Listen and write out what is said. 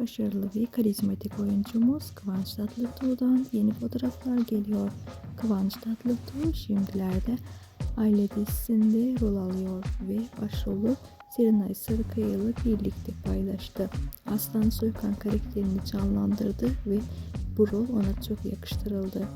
başarılı ve karizmatik oyuncumuz Kıvanç Tatlıtuğ'dan yeni fotoğraflar geliyor. Kıvanç Tatlıtuğ şimdilerde Aile dizisinde rol alıyor ve başrolü Serenay Sarıkaya ile birlikte paylaştı. Aslan Soykan karakterini canlandırdı ve bu rol ona çok yakıştırıldı.